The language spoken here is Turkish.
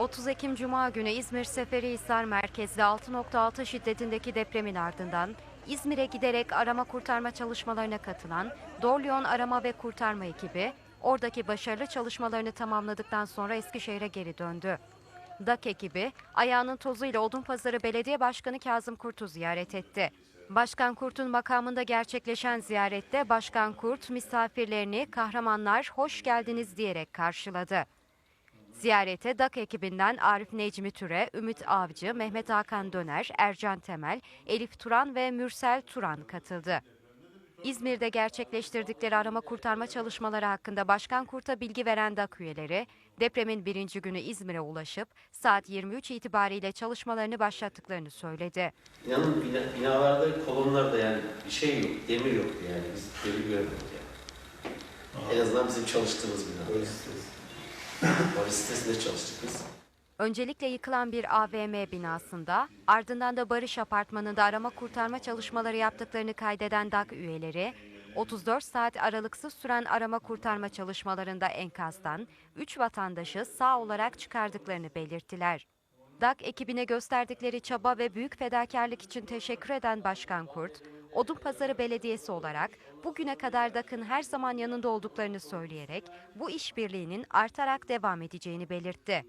30 Ekim Cuma günü İzmir Seferihisar merkezli 6.6 şiddetindeki depremin ardından İzmir'e giderek arama kurtarma çalışmalarına katılan Dorlion Arama ve Kurtarma ekibi oradaki başarılı çalışmalarını tamamladıktan sonra Eskişehir'e geri döndü. DAK ekibi ayağının tozuyla Odunpazarı Belediye Başkanı Kazım Kurt'u ziyaret etti. Başkan Kurt'un makamında gerçekleşen ziyarette Başkan Kurt misafirlerini kahramanlar hoş geldiniz diyerek karşıladı. Ziyarete DAK ekibinden Arif Necmi Türe, Ümit Avcı, Mehmet Hakan Döner, Ercan Temel, Elif Turan ve Mürsel Turan katıldı. İzmir'de gerçekleştirdikleri arama kurtarma çalışmaları hakkında Başkan Kurt'a bilgi veren DAK üyeleri, depremin birinci günü İzmir'e ulaşıp saat 23 itibariyle çalışmalarını başlattıklarını söyledi. İnanın bina, binalarda kolonlarda yani bir şey yok, demir yok yani biz demir görmedik yani. En azından bizim çalıştığımız bina. Sitesinde çalıştık biz. Öncelikle yıkılan bir AVM binasında, ardından da Barış Apartmanı'nda arama kurtarma çalışmaları yaptıklarını kaydeden DAK üyeleri, 34 saat aralıksız süren arama kurtarma çalışmalarında enkazdan 3 vatandaşı sağ olarak çıkardıklarını belirttiler. DAK ekibine gösterdikleri çaba ve büyük fedakarlık için teşekkür eden Başkan Kurt, Odunpazarı Belediyesi olarak bugüne kadar DAK'ın her zaman yanında olduklarını söyleyerek bu işbirliğinin artarak devam edeceğini belirtti.